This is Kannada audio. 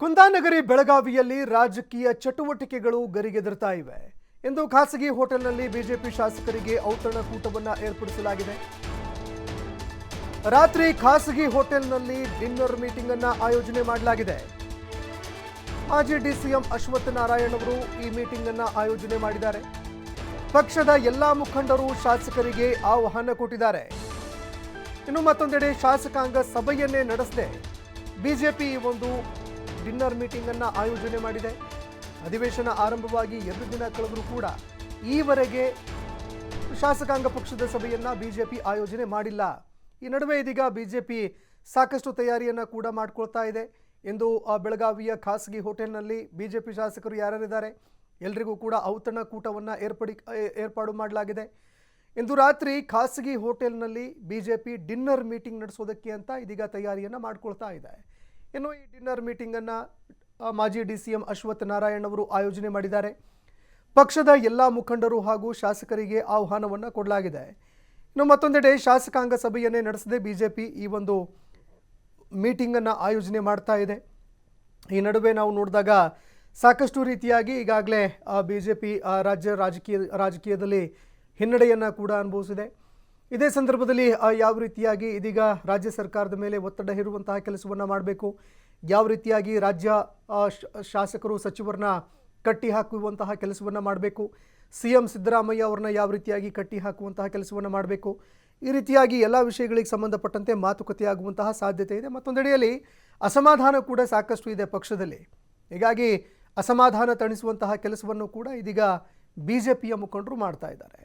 ಕುಂದಾನಗರಿ ಬೆಳಗಾವಿಯಲ್ಲಿ ರಾಜಕೀಯ ಚಟುವಟಿಕೆಗಳು ಗರಿಗೆದರ್ತಾ ಇವೆ. ಇಂದು ಖಾಸಗಿ ಹೋಟೆಲ್ನಲ್ಲಿ ಬಿಜೆಪಿ ಶಾಸಕರಿಗೆ ಔತಣಕೂಟವನ್ನ ಏರ್ಪಡಿಸಲಾಗಿದೆ. ರಾತ್ರಿ ಖಾಸಗಿ ಹೋಟೆಲ್ನಲ್ಲಿ ಡಿನ್ನರ್ ಮೀಟಿಂಗ್ ಅನ್ನ ಆಯೋಜನೆ ಮಾಡಲಾಗಿದೆ. ಮಾಜಿ ಡಿಸಿಎಂ ಅಶ್ವಥ್ ನಾರಾಯಣ್ ಅವರು ಈ ಮೀಟಿಂಗ್ ಅನ್ನ ಆಯೋಜನೆ ಮಾಡಿದ್ದಾರೆ. ಪಕ್ಷದ ಎಲ್ಲಾ ಮುಖಂಡರು ಶಾಸಕರಿಗೆ ಆಹ್ವಾನ ಕೊಟ್ಟಿದ್ದಾರೆ. ಇನ್ನು ಮತ್ತೊಂದೆಡೆ ಶಾಸಕಾಂಗ ಸಭೆಯನ್ನೇ ನಡೆಸದೆ. ಬಿಜೆಪಿ ಒಂದು ಡಿನ್ನರ್ ಮೀಟಿಂಗ್ ಅನ್ನ ಆಯೋಜನೆ ಮಾಡಿದೆ. ಅಧಿವೇಶನ ಆರಂಭವಾಗಿ ಎರಡು ದಿನ ಕಳೆದರೂ ಕೂಡ ಈವರೆಗೆ ಶಾಸಕಾಂಗ ಪಕ್ಷದ ಸಭೆಯನ್ನ ಬಿಜೆಪಿ ಆಯೋಜನೆ ಮಾಡಿಲ್ಲ. ಈ ನಡುವೆ ಇದೀಗ ಬಿಜೆಪಿ ಸಾಕಷ್ಟು ತಯಾರಿಯನ್ನ ಕೂಡ ಮಾಡ್ಕೊಳ್ತಾ ಇದೆ ಎಂದು ಬೆಳಗಾವಿಯ ಖಾಸಗಿ ಹೋಟೆಲ್ನಲ್ಲಿ ಬಿಜೆಪಿ ಶಾಸಕರು ಯಾರ್ಯಾರಿದ್ದಾರೆ ಎಲ್ರಿಗೂ ಕೂಡ ಔತಣಕೂಟವನ್ನು ಏರ್ಪಡಿ ಏ- ಏರ್ಪಾಡು ಮಾಡಲಾಗಿದೆ. ಇಂದು ರಾತ್ರಿ ಖಾಸಗಿ ಹೋಟೆಲ್ನಲ್ಲಿ ಬಿಜೆಪಿ ಡಿನ್ನರ್ ಮೀಟಿಂಗ್ ನಡೆಸೋದಕ್ಕೆ ಅಂತ ಇದೀಗ ತಯಾರಿಯನ್ನು ಮಾಡ್ಕೊಳ್ತಾ ಇದೆ. ಇನ್ನು ಈ ಡಿನ್ನರ್ ಮೀಟಿಂಗನ್ನು ಮಾಜಿ D C M Ashwath Narayan ಅವರು ಆಯೋಜನೆ ಮಾಡಿದ್ದಾರೆ. ಪಕ್ಷದ ಎಲ್ಲ ಮುಖಂಡರು ಹಾಗೂ ಶಾಸಕರಿಗೆ ಆಹ್ವಾನವನ್ನು ಕೊಡಲಾಗಿದೆ. ಇನ್ನು ಮತ್ತೊಂದೆಡೆ ಶಾಸಕಾಂಗ ಸಭೆಯನ್ನೇ ನಡೆಸದೆ ಬಿಜೆಪಿ ಈ ಒಂದು ಮೀಟಿಂಗನ್ನು ಆಯೋಜನೆ ಮಾಡ್ತಾ ಇದೆ. ಈ ನಡುವೆ ನಾವು ನೋಡಿದಾಗ ಸಾಕಷ್ಟು ರೀತಿಯಾಗಿ ಈಗಾಗಲೇ ಬಿ ಜೆ ಪಿ ರಾಜ್ಯ ರಾಜಕೀಯ, ರಾಜಕೀಯದಲ್ಲಿ ಹಿನ್ನಡೆಯನ್ನು ಕೂಡ ಅನುಭವಿಸಿದೆ. ಇದೇ ಸಂದರ್ಭದಲ್ಲಿ ಯಾವ ರೀತಿಯಾಗಿ ಇದೀಗ ರಾಜ್ಯ ಸರ್ಕಾರದ ಮೇಲೆ ಒತ್ತಡ ಹೇರುವಂತಹ ಕೆಲಸವನ್ನು ಮಾಡಬೇಕು? ಯಾವ ರೀತಿಯಾಗಿ ರಾಜ್ಯ ಶಾಸಕರು, ಸಚಿವರನ್ನ ಕಟ್ಟಿ ಹಾಕುವಂತಹ ಕೆಲಸವನ್ನು ಮಾಡಬೇಕು? ಸಿ ಎಂ ಸಿದ್ದರಾಮಯ್ಯ ಅವ್ರನ್ನ ಯಾವ ರೀತಿಯಾಗಿ ಕಟ್ಟಿ ಹಾಕುವಂತಹ ಕೆಲಸವನ್ನು ಮಾಡಬೇಕು? ಈ ರೀತಿಯಾಗಿ ಎಲ್ಲ ವಿಷಯಗಳಿಗೆ ಸಂಬಂಧಪಟ್ಟಂತೆ ಮಾತುಕತೆ ಆಗುವಂತಹ ಸಾಧ್ಯತೆ ಇದೆ. ಮತ್ತೊಂದೆಡೆಯಲ್ಲಿ, ಅಸಮಾಧಾನ ಕೂಡ ಸಾಕಷ್ಟು ಇದೆ ಪಕ್ಷದಲ್ಲಿ. ಹೀಗಾಗಿ ಅಸಮಾಧಾನ ತಣಿಸುವಂತಹ ಕೆಲಸವನ್ನು ಕೂಡ ಇದೀಗ ಬಿ ಜೆ ಪಿಯ ಮುಖಂಡರು ಮಾಡ್ತಾ ಇದ್ದಾರೆ.